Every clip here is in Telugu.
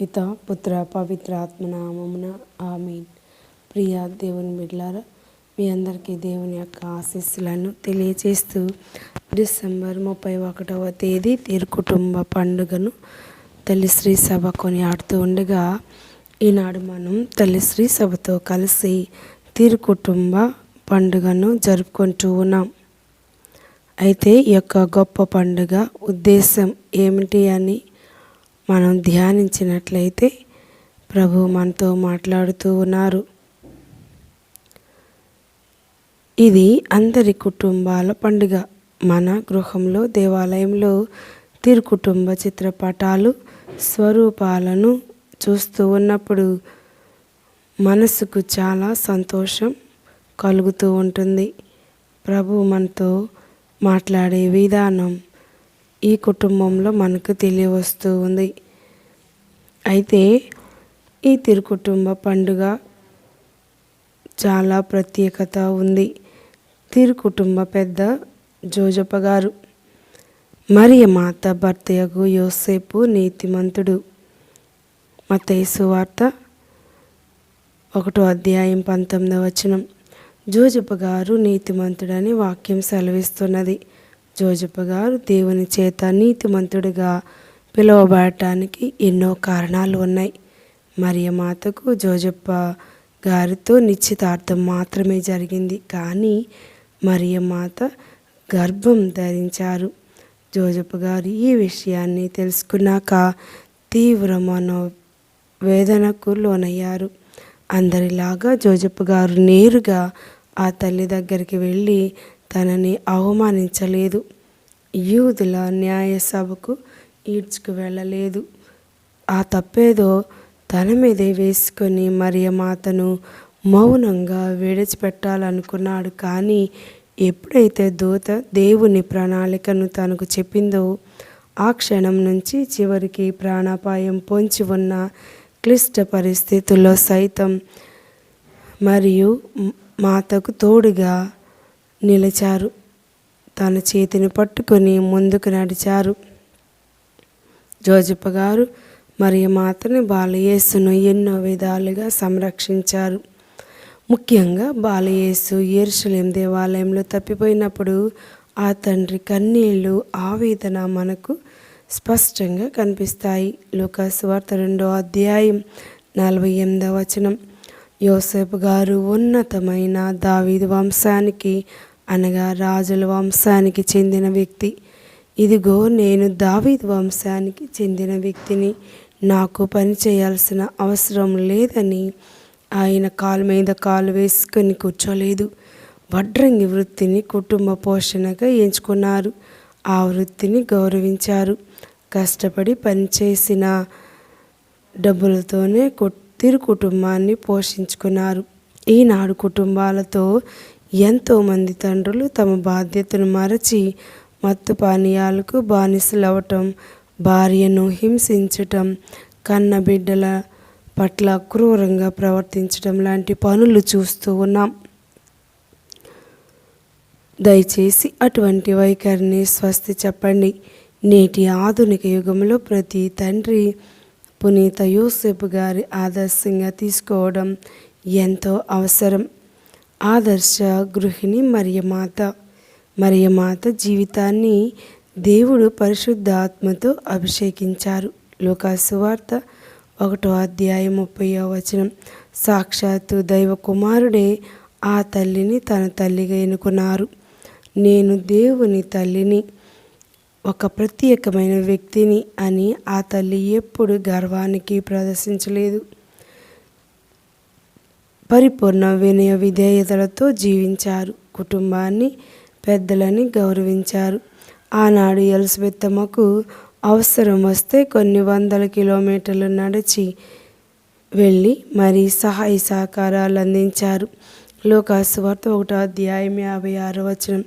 పిత పుత్ర పవిత్ర ఆత్మనామమున ఆమీన్. ప్రియ దేవుని బిడ్లారా మీ అందరికీ దేవుని యొక్క ఆశీస్సులను తెలియజేస్తూ డిసెంబర్ ముప్పై ఒకటవ తేదీ తీరు కుటుంబ పండుగను తల్లిశ్రీ సభ కొనియాడుతూ ఉండగా ఈనాడు మనం తల్లిశ్రీ సభతో కలిసి తీరు కుటుంబ పండుగను జరుపుకుంటూ ఉన్నాం. అయితే ఈ యొక్క గొప్ప పండుగ ఉద్దేశం ఏమిటి అని మనం ధ్యానించినట్లయితే ప్రభు మనతో మాట్లాడుతూ ఉన్నారు. ఇది అందరి కుటుంబాల పండుగ. మన గృహంలో దేవాలయంలో తిరు కుటుంబ చిత్రపటాలు స్వరూపాలను చూస్తూ ఉన్నప్పుడు మనసుకు చాలా సంతోషం కలుగుతూ ఉంటుంది. ప్రభు మనతో మాట్లాడే విధానం ఈ కుటుంబంలో మనకు తెలియవస్తూ ఉంది. అయితే ఈ తిరుకుటుంబ పండుగ చాలా ప్రత్యేకత ఉంది. తిరుకుటుంబ పెద్ద జోజప్ప గారు మరియ మాత భర్తయగు యోసేపు నీతిమంతుడు. మతేసు వార్త ఒకటో అధ్యాయం పంతొమ్మిదవ వచనం. జోజప్ప గారు నీతిమంతుడని వాక్యం సెలవిస్తున్నది. జోజప్ప గారు దేవుని చేత నీతిమంతుడిగా పిలువబడటానికి ఎన్నో కారణాలు ఉన్నాయి. మరియ మాతకు జోజప్ప గారితో నిశ్చితార్థం మాత్రమే జరిగింది. కానీ మరియ మాత గర్భం ధరించారు. జోజప్ప గారు ఈ విషయాన్ని తెలుసుకున్నాక తీవ్ర మనో వేదనకు లోనయ్యారు అందరిలాగా జోజప్ప గారు నేరుగా ఆ తల్లి దగ్గరికి వెళ్ళి తనని అవమానించలేదు. యూదుల న్యాయ సభకు ఈడ్చుకు వెళ్ళలేదు. ఆ తప్పేదో తన మీదే వేసుకొని మరియ మాతను మౌనంగా విడిచిపెట్టాలనుకున్నాడు. కానీ ఎప్పుడైతే దూత దేవుని ప్రణాళికను తనకు చెప్పిందో ఆ క్షణం నుంచి చివరికి ప్రాణాపాయం పొంచి ఉన్న క్లిష్ట పరిస్థితుల్లో సైతం మరియు మాతకు తోడుగా నిలిచారు. తన చేతిని పట్టుకొని ముందుకు నడిచారు. జోజప్ప గారు మరియు మాతని బాలయేసును ఎన్నో విధాలుగా సంరక్షించారు. ముఖ్యంగా బాలయేసు ఏర్షలేం దేవాలయంలో తప్పిపోయినప్పుడు ఆ తండ్రి కన్నీళ్ళు ఆవేదన మనకు స్పష్టంగా కనిపిస్తాయి. లూకాసు వార్త రెండో అధ్యాయం నలభై ఎనిమిదవ వచనం. యోసేపు గారు ఉన్నతమైన దావీదు వంశానికి అనగా రాజుల వంశానికి చెందిన వ్యక్తి. ఇదిగో నేను దావీద్ వంశానికి చెందిన వ్యక్తిని. నాకు పని చేయాల్సిన అవసరం లేదని ఆయన కాలు మీద కాలు వేసుకొని కూర్చోలేదు. వడ్రంగి వృత్తిని కుటుంబ పోషణగా ఎంచుకున్నారు. ఆ వృత్తిని గౌరవించారు. కష్టపడి పనిచేసిన డబ్బులతోనే కుట్ తిరు కుటుంబాన్ని పోషించుకున్నారు. ఈనాడు కుటుంబాలతో ఎంతోమంది తండ్రులు తమ బాధ్యతను మరచి మత్తు పానీయాలకు బానిసలవటం భార్యను హింసించటం కన్న బిడ్డల పట్ల క్రూరంగా ప్రవర్తించడం లాంటి పనులు చూస్తూ ఉన్నాం. దయచేసి అటువంటి వైఖరిని స్వస్తి చెప్పండి. నేటి ఆధునిక యుగంలో ప్రతి తండ్రి పునీత యూసెఫ్ గారి ఆదర్శంగా తీసుకోవడం ఎంతో అవసరం. ఆదర్శ గృహిణి మరియమాత. మరియమాత జీవితాన్ని దేవుడు పరిశుద్ధాత్మతో అభిషేకించారు. లోకాసువార్త ఒకటో అధ్యాయం ముప్పై వచనం. సాక్షాత్తు దైవ కుమారుడే ఆ తల్లిని తన తల్లిగా ఎన్నుకున్నారు. నేను దేవుని తల్లిని. ఒక ప్రత్యేకమైన వ్యక్తిని అని ఆ తల్లి ఎప్పుడు గర్వానికి ప్రదర్శించలేదు. పరిపూర్ణ వినయ విధేయతలతో జీవించారు. కుటుంబాన్ని పెద్దలని గౌరవించారు. ఆనాడు ఎలిజబెత్తమ్మకు అవసరం వస్తే కొన్ని వందల కిలోమీటర్లు నడిచి వెళ్ళి మరి సహాయ సహకారాలు అందించారు. లోకాసువార్త ఒకటో అధ్యాయం యాభై ఆరు వచనం.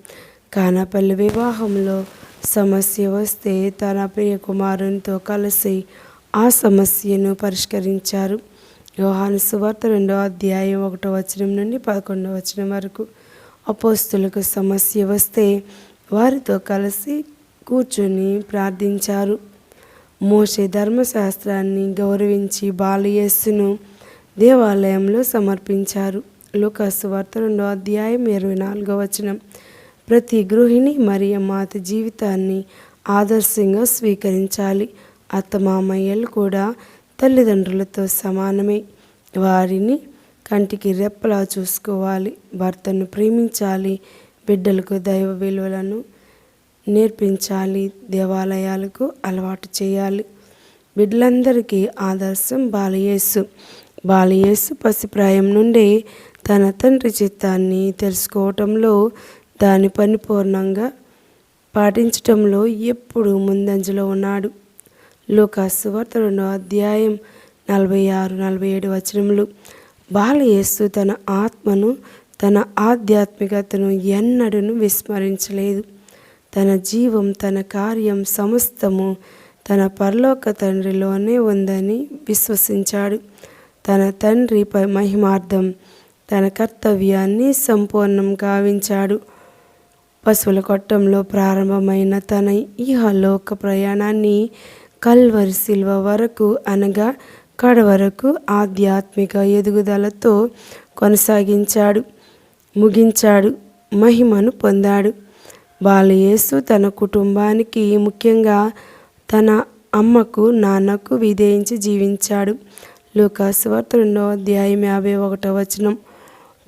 కానాపల్లి వివాహంలో సమస్య వస్తే తన ప్రియ కుమారునితో కలిసి ఆ సమస్యను పరిష్కరించారు. యోహాను సువార్త రెండో అధ్యాయం ఒకటో వచనం నుండి పదకొండవ వచనం వరకు. అపోస్తులకు సమస్య వస్తే వారితో కలిసి కూర్చొని ప్రార్థించారు. మోషే ధర్మశాస్త్రాన్ని గౌరవించి బాలయేస్సును దేవాలయంలో సమర్పించారు. లుకాసు వార్త రెండో అధ్యాయం ఇరవై నాలుగో వచనం. ప్రతి గృహిణి మరియు మాత జీవితాన్ని ఆదర్శంగా స్వీకరించాలి. అత్తమామయ్యలు కూడా తల్లిదండ్రులతో సమానమే. వారిని కంటికి రెప్పలా చూసుకోవాలి. భర్తను ప్రేమించాలి. బిడ్డలకు దైవ విలువలను నేర్పించాలి. దేవాలయాలకు అలవాటు చేయాలి. బిడ్డలందరికీ ఆదర్శం బాలయేసు. బాలయేసు పసిప్రాయం నుండి తన తండ్రి చిత్తాన్ని తెలుసుకోవటంలో దాని పరిపూర్ణంగా పాటించటంలో ఎప్పుడూ ముందంజలో ఉన్నాడు. లోకాసు వార్త రెండో అధ్యాయం నలభై ఆరు నలభై ఏడు వచనములు. బాలయేసు తన ఆత్మను తన ఆధ్యాత్మికతను ఎన్నడను విస్మరించలేదు. తన జీవం తన కార్యం సమస్తము తన పరలోక తండ్రిలోనే ఉందని విశ్వసించాడు. తన తండ్రి ప- మహిమార్థం తన కర్తవ్యాన్ని సంపూర్ణం గావించాడు. పశువుల కొట్టంలో ప్రారంభమైన తన ఇహలోక ప్రయాణాన్ని కల్వరి శిల్వ వరకు అనగా కడ వరకు ఆధ్యాత్మిక ఎదుగుదలతో కొనసాగించాడు ముగించాడు మహిమను పొందాడు. బాలయేసు తన కుటుంబానికి ముఖ్యంగా తన అమ్మకు నాన్నకు విధేయించి జీవించాడు. లూకాసు రెండో అధ్యాయం యాభై ఒకటో వచనం.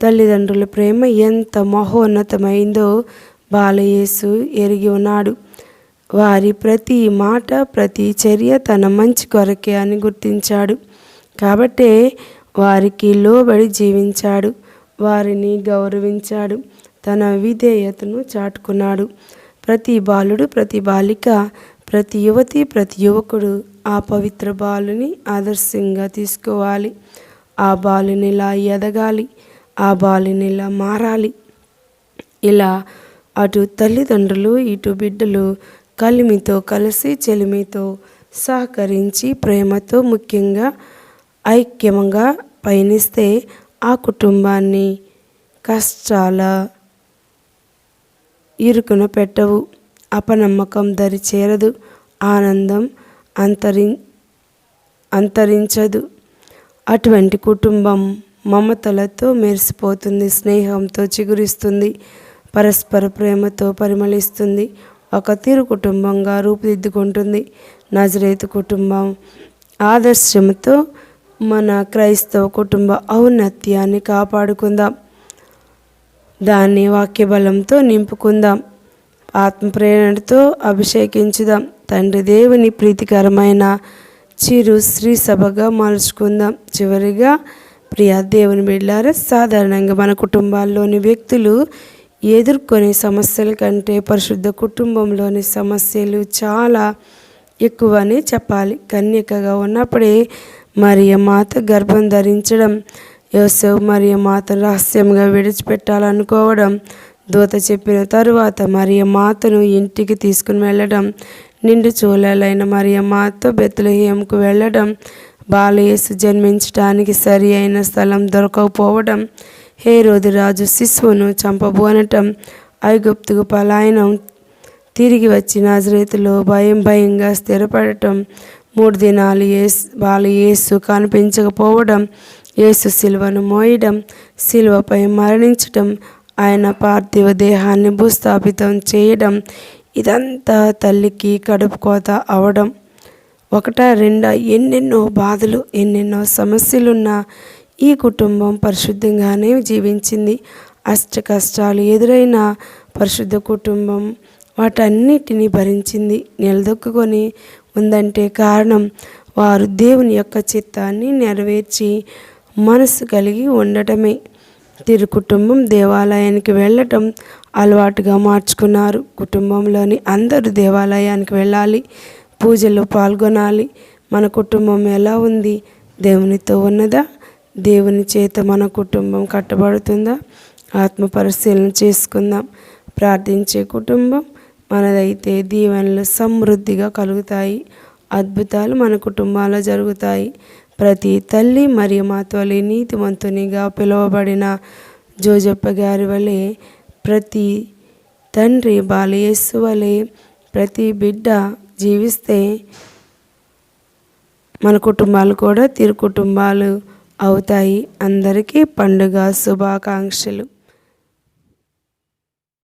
తల్లిదండ్రుల ప్రేమ ఎంత మహోన్నతమైందో బాలయేసు ఎరిగి ఉన్నాడు. వారి ప్రతి మాట ప్రతి చర్య తన మంచి కొరకే అని గుర్తించాడు. కాబట్టే వారికి లోబడి జీవించాడు. వారిని గౌరవించాడు. తన విధేయతను చాటుకున్నాడు. ప్రతి బాలుడు ప్రతి బాలిక ప్రతి యువతి ప్రతి యువకుడు ఆ పవిత్ర బాలుని ఆదర్శంగా తీసుకోవాలి. ఆ బాలునిలా ఎదగాలి. ఆ బాలునిలా మారాలి. ఇలా అటు తల్లిదండ్రులు ఇటు బిడ్డలు కలిమితో కలిసి చెలిమితో సహకరించి ప్రేమతో ముఖ్యంగా ఐక్యంగా పయనిస్తే ఆ కుటుంబాన్ని కష్టాల ఇరుకున పెట్టవు. అపనమ్మకం దరి చేరదు. ఆనందం అంతరి అంతరించదు. అటువంటి కుటుంబం మమతలతో మెరిసిపోతుంది స్నేహంతో చిగురిస్తుంది. పరస్పర ప్రేమతో పరిమళిస్తుంది. ఒక తీరు కుటుంబంగా రూపుదిద్దుకుంటుంది. నజరేతు కుటుంబం ఆదర్శంతో మన క్రైస్తవ కుటుంబ ఔన్నత్యాన్ని కాపాడుకుందాం. దాన్ని వాక్య బలంతో నింపుకుందాం. ఆత్మప్రేరణతో అభిషేకించుదాం. తండ్రి దేవుని ప్రీతికరమైన చిరు శ్రీ సభగా మలుచుకుందాం చివరిగా ప్రియా దేవుని బిడ్డారా సాధారణంగా మన కుటుంబాల్లోని వ్యక్తులు ఎదుర్కొనే సమస్యల కంటే పరిశుద్ధ కుటుంబంలోని సమస్యలు చాలా ఎక్కువనే చెప్పాలి. కన్యకగా ఉన్నప్పుడే మరియ మాత గర్భం ధరించడం యోసేపు మరియ మాత రహస్యంగా విడిచిపెట్టాలనుకోవడం దూత చెప్పిన తరువాత మరియ మాతను ఇంటికి తీసుకుని వెళ్ళడం నిండు చూలాలైన మరియ మాత బెత్లహేయంకు వెళ్ళడం బాలయేసు జన్మించడానికి సరి అయిన స్థలం దొరకకపోవడం హేరోదు రాజు శిశువును చంపబోనటం ఐగుప్తుకు పలాయనం. తిరిగి వచ్చి నజరేతులో భయం భయంగా స్థిరపడటం. మూడు దినాలు ఏసు వాళ్ళు యేసు కనిపించకపోవడం యేసు శిలువను మోయడం శిలువపై మరణించటం ఆయన పార్థివ దేహాన్ని భూస్థాపితం చేయడం ఇదంతా తల్లికి కడుపు కోత అవడం. ఒకట రెండా ఎన్నెన్నో బాధలు ఎన్నెన్నో సమస్యలున్న ఈ కుటుంబం పరిశుద్ధంగానే జీవించింది. అష్ట కష్టాలు ఎదురైన పరిశుద్ధ కుటుంబం వాటన్నిటిని భరించింది. నిలదొక్కుకొని ఉందంటే కారణం వారు దేవుని యొక్క చిత్తాన్ని నెరవేర్చి మనసు కలిగి ఉండటమే. తిరు కుటుంబం దేవాలయానికి వెళ్ళటం అలవాటుగా మార్చుకున్నారు. కుటుంబంలోని అందరూ దేవాలయానికి వెళ్ళాలి. పూజలో పాల్గొనాలి. మన కుటుంబం ఎలా ఉంది? దేవునితో ఉన్నదా? దేవుని చేత మన కుటుంబం కట్టబడుతుందా? ఆత్మ పరిశీలన చేసుకుందాం. ప్రార్థించే కుటుంబం మనదైతే దీవెనలు సమృద్ధిగా కలుగుతాయి. అద్భుతాలు మన కుటుంబాల్లో జరుగుతాయి. ప్రతి తల్లి మరియు మాతోలి నీతిమంతునిగా పిలువబడిన జోజప్ప గారి వలె ప్రతి తండ్రి బాలయేసు వలె ప్రతి బిడ్డ జీవిస్తే మన కుటుంబాలు కూడా తిరు కుటుంబాలు అవుతాయి. అందరికీ పండుగ శుభాకాంక్షలు.